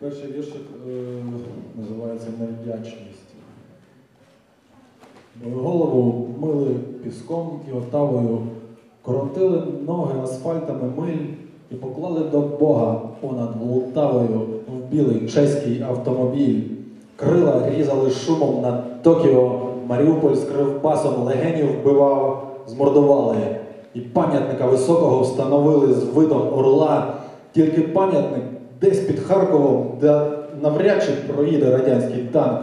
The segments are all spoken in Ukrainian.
Перший віршик е, називається Невдячність. Голову мили піском і отавою, коротили ноги асфальтами миль і поклали до Бога понад Волтавою в білий чеський автомобіль. Крила різали шумом над Токіо, Маріуполь з кривбасом легенів вбивав, змордували. І пам'ятника високого встановили з видом орла. Тільки пам'ятник десь під Харковом, де навряд чи проїде радянський танк.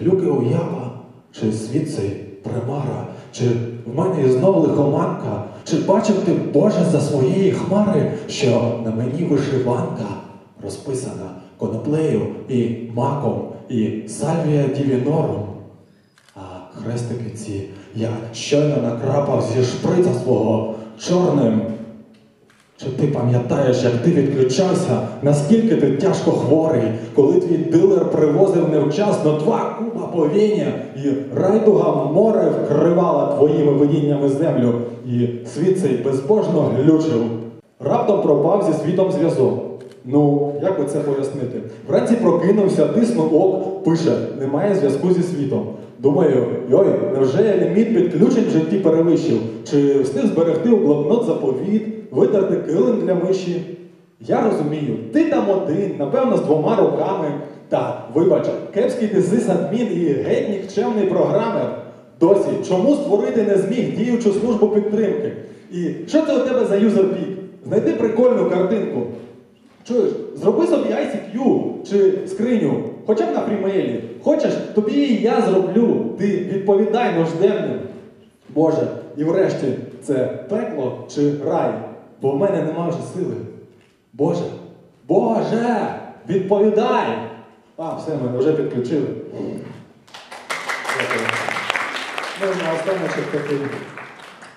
Глюки уява, чи світ цей примара, чи в мене знов лихоманка, чи бачив ти, Боже, за своєї хмари, що на мені вишиванка розписана коноплею і маком, і сальвія дівінором. А хрестики ці я щойно накрапав зі шприца свого чорним. Чи ти пам'ятаєш, як ти відключався, наскільки ти тяжко хворий, коли твій дилер привозив невчасно два куба повіння, і райдуга море вкривала твоїми видіннями землю, і світ цей безбожно глючив. Раптом пропав зі світом зв'язок. Ну, як би це пояснити? Вранці прокинувся, тиснув ок, пише, немає зв'язку зі світом. Думаю, йой, невже я ліміт підключень в житті перевищив? Чи встиг зберегти у блокнот заповіт, витерти килим для миші? Я розумію, ти там один, напевно, з двома руками. Та, вибач, кепський ти сисадмін і геть нікчемний програмер. Досі, чому створити не зміг діючу службу підтримки? І що це у тебе за юзерпік? Знайди прикольну картинку. Чуєш, зроби собі ICQ чи скриню, хоча б на фрімейлі. Хочеш, тобі і я зроблю. Ти відповідай нужденним. Боже, і врешті це пекло чи рай, бо в мене нема вже сили. Боже, Боже, відповідай! А, все, мене вже підключили. Дякую. Ну, на останній такий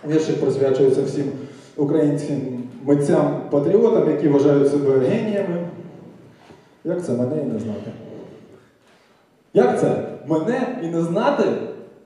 віршик присвячується всім українським митцям-патріотам, які вважають себе геніями. Як це мене і не знати? Як це? Мене і не знати?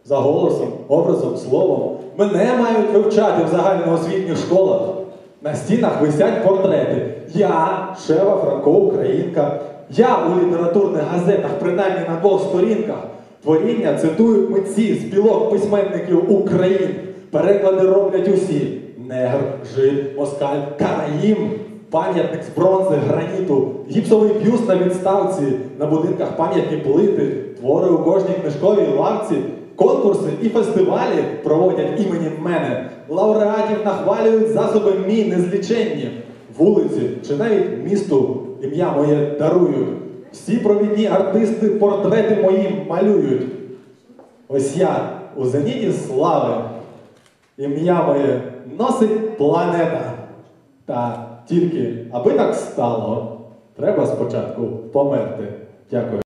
За голосом, образом, словом. Мене мають вивчати в загальноосвітніх школах. На стінах висять портрети. Я, Шева Франко, Українка. Я у літературних газетах, принаймні на двох сторінках. Творіння цитують митці, спілок письменників України. Переклади роблять усі. Негр, жид, москаль, караїм, пам'ятник з бронзи, граніту, гіпсовий бюст на відставці, на будинках пам'ятні плити, твори у кожній книжковій лавці, конкурси і фестивалі проводять імені мене. Лауреатів нахвалюють засоби мій незліченні. Вулиці чи навіть місту ім'я моє дарують. Всі провідні артисти портрети мої малюють. Ось я у зеніті слави. Ім'я моє носить планета. Та тільки, аби так стало, треба спочатку померти. Дякую.